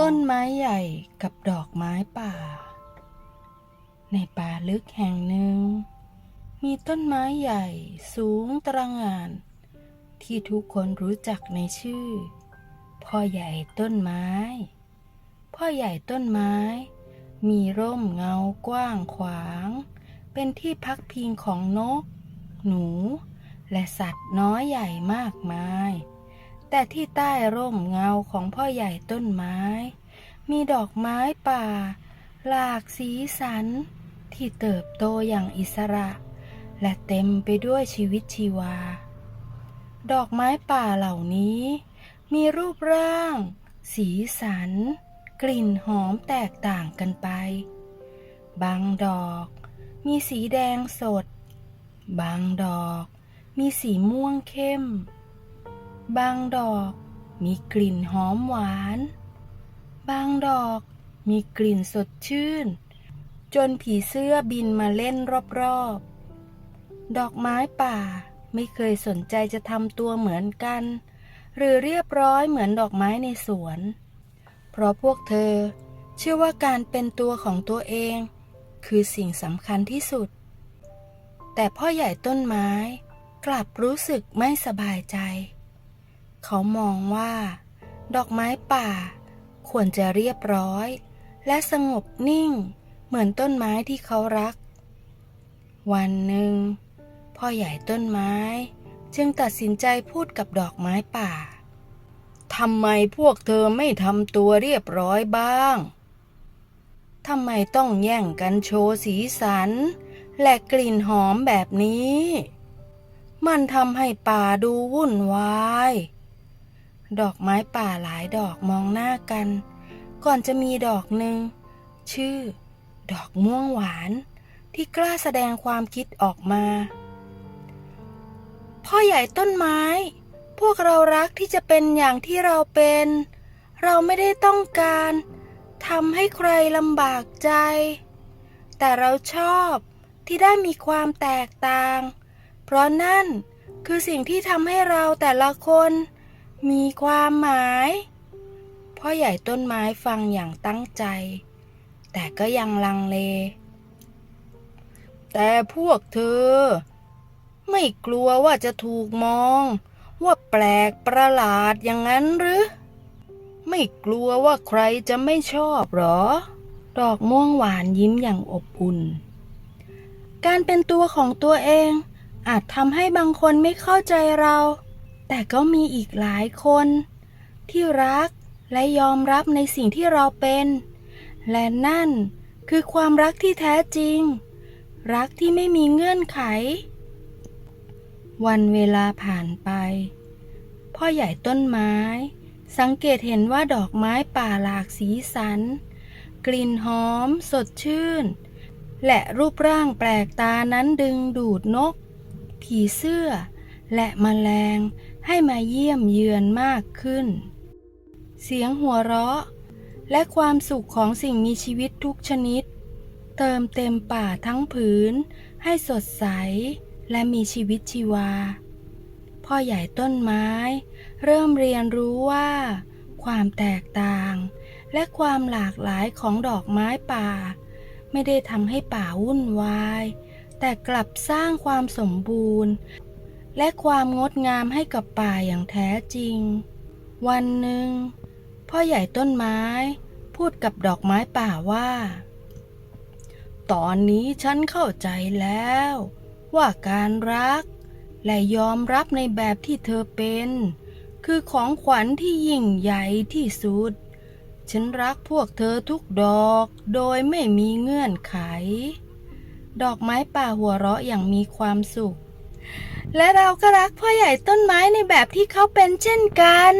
ต้นไม้ใหญ่กับดอกไม้ป่า ในป่าลึกแห่งหนึ่ง มีต้นไม้ใหญ่สูงตระหง่าน ที่ทุกคนรู้จักในชื่อ พ่อใหญ่ต้นไม้ พ่อใหญ่ต้นไม้ มีร่มเงากว้างขวาง เป็นที่พักพิงของนก หนู และสัตว์น้อยใหญ่มากมาย แต่ที่ใต้ร่มเงาของพ่อใหญ่ต้นไม้ มีดอกไม้ป่า หลากสีสัน ที่เติบโตอย่างอิสระ และเต็มไปด้วยชีวิตชีวา ดอกไม้ป่าเหล่านี้ มีรูปร่าง สีสัน กลิ่นหอมแตกต่างกันไป บางดอกมีสีแดงสด บางดอกมีสีม่วงเข้ม บางดอกมีกลิ่นหอมหวาน บางดอกมีกลิ่นสดชื่น จนผีเสื้อบินมาเล่นรอบๆ ดอกไม้ป่าไม่เคยสนใจจะทำตัวเหมือนกัน หรือเรียบร้อยเหมือนดอกไม้ในสวน เพราะพวกเธอเชื่อว่าการเป็นตัวของตัวเอง คือสิ่งสำคัญที่สุด แต่พ่อใหญ่ต้นไม้กลับรู้สึกไม่สบายใจ เขามองว่า ดอกไม้ป่า ควรจะเรียบร้อย และสงบนิ่ง เหมือนต้นไม้ที่เขารัก วันหนึ่ง พ่อใหญ่ต้นไม้ จึงตัดสินใจพูดกับดอกไม้ป่าทำไมพวกเธอไม่ทำตัวเรียบร้อยบ้าง ทำไมต้องแย่งกันโชว์สีสัน และกลิ่นหอมแบบนี้ มันทำให้ป่าดูวุ่นวาย ดอกไม้ป่าหลายดอกมองหน้ากัน ก่อนจะมีดอกหนึ่ง ชื่อ ดอกม่วงหวาน ที่กล้าแสดงความคิดออกมา พ่อใหญ่ต้นไม้ พวกเรารักที่จะเป็นอย่างที่เราเป็น เราไม่ได้ต้องการทำให้ใครลำบากใจ แต่เราชอบที่ได้มีความแตกต่าง เพราะนั่นคือสิ่งที่ทำให้เราแต่ละคน มีความหมายพ่อใหญ่ต้นไม้ฟังอย่างตั้งใจ แต่ก็ยังลังเล แต่พวกเธอ ไม่กลัวว่าจะถูกมอง ว่าแปลกประหลาดอย่างนั้นหรือ ไม่กลัวว่าใครจะไม่ชอบหรอ ดอกม่วงหวานยิ้มอย่างอบอุ่น การเป็นตัวของตัวเองอาจทำให้บางคนไม่เข้าใจเรา แต่ก็มีอีกหลายคน ที่รักและยอมรับในสิ่งที่เราเป็น และนั่นคือความรักที่แท้จริง รักที่ไม่มีเงื่อนไข วันเวลาผ่านไป พ่อใหญ่ต้นไม้ สังเกตเห็นว่าดอกไม้ป่าหลากสีสัน กลิ่นหอม สดชื่น และรูปร่างแปลกตานั้นดึงดูดนก ผีเสื้อ และแมลง ให้มาเยี่ยมเยือนมากขึ้น เสียงหัวเราะ และความสุขของสิ่งมีชีวิตทุกชนิด เติมเต็มป่าทั้งผืน ให้สดใสและมีชีวิตชีวา พ่อใหญ่ต้นไม้ เริ่มเรียนรู้ว่า ความแตกต่าง และความหลากหลายของดอกไม้ป่า ไม่ได้ทำให้ป่าวุ่นวาย แต่กลับสร้างความสมบูรณ์ และความงดงามให้กับป่าอย่างแท้จริง วันหนึ่ง พ่อใหญ่ต้นไม้ พูดกับดอกไม้ป่าว่า ตอนนี้ฉันเข้าใจแล้ว ว่าการรัก และยอมรับในแบบที่เธอเป็น คือของขวัญที่ยิ่งใหญ่ที่สุด ฉันรักพวกเธอทุกดอกโดยไม่มีเงื่อนไข ดอกไม้ป่าหัวเราะอย่างมีความสุข และเราก็รักพ่อใหญ่ต้นไม้ในแบบที่เขาเป็นเช่นกัน